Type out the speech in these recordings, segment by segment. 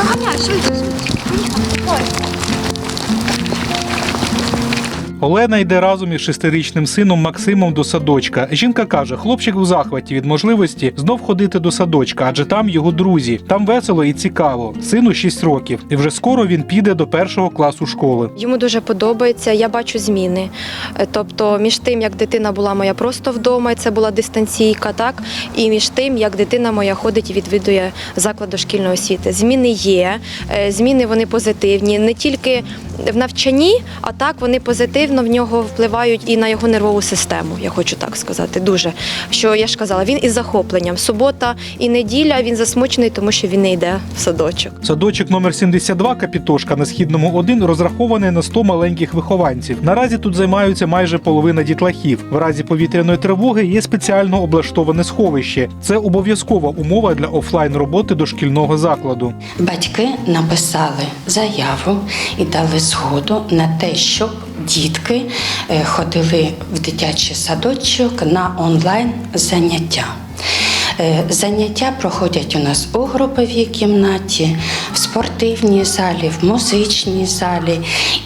啊们还手机手非常机不错 Олена йде разом із шестирічним сином Максимом до садочка. Жінка каже, хлопчик у захваті від можливості знов ходити до садочка, адже там його друзі. Там весело і цікаво. Сину 6 років, і вже скоро він піде до першого класу школи. Йому дуже подобається. Я бачу зміни. Е, Тобто, між тим, як дитина була моя просто вдома, і це була дистанційка, так і між тим, як дитина моя ходить і відвідує заклад дошкільної освіти. Зміни є, е, зміни вони позитивні, не тільки в навчанні, а так вони позитивно в нього впливають і на його нервову систему. Я хочу так сказати. Дуже що я ж казала, він із захопленням. Субота і неділя він засмучений, тому що він не йде в садочок. Садочок номер 72 Капітошка на східному 1 розрахований на 100 маленьких вихованців. Наразі тут займаються майже половина дітлахів. В разі повітряної тривоги є спеціально облаштоване сховище. Це обов'язкова умова для офлайн роботи дошкільного закладу. Батьки написали заяву і дали згоду на те, щоб дітки е, ходили в дитячий садочок на онлайн заняття. Е, Заняття проходять у нас у груповій кімнаті, в спортивній залі, в музичній залі,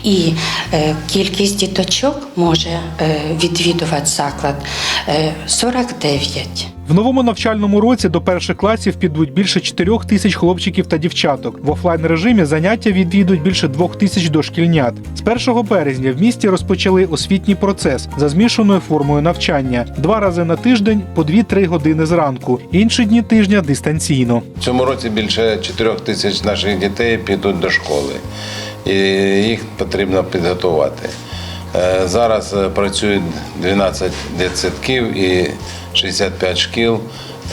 і е, кількість діточок може відвідувати заклад е, 49. В новому навчальному році до перших класів підуть більше 4 тисяч хлопчиків та дівчаток. В офлайн режимі заняття відвідують більше 2 тисяч дошкільнят. З 1 березня в місті розпочали освітній процес за змішаною формою навчання два рази на тиждень по 2-3 години зранку. Інші дні тижня дистанційно. В цьому році більше 4 тисяч наших дітей підуть до школи, і їх потрібно підготувати. Е, Зараз е, працюють 12 дитсадків і 65 шкіл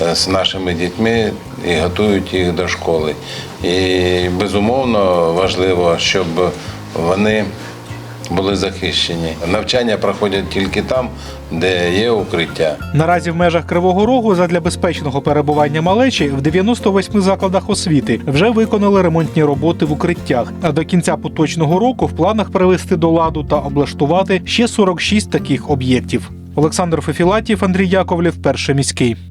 е, з нашими дітьми і готують їх до школи. І безумовно важливо, щоб вони були захищені. Навчання проходять тільки там, де є укриття. Наразі в межах Кривого Рогу задля безпечного перебування малечі в 98 закладах освіти вже виконали ремонтні роботи в укриттях. А до кінця поточного року в планах привести до ладу та облаштувати ще 46 таких об'єктів. Олександр Фефілатів, Андрій Яковлів, перший міський.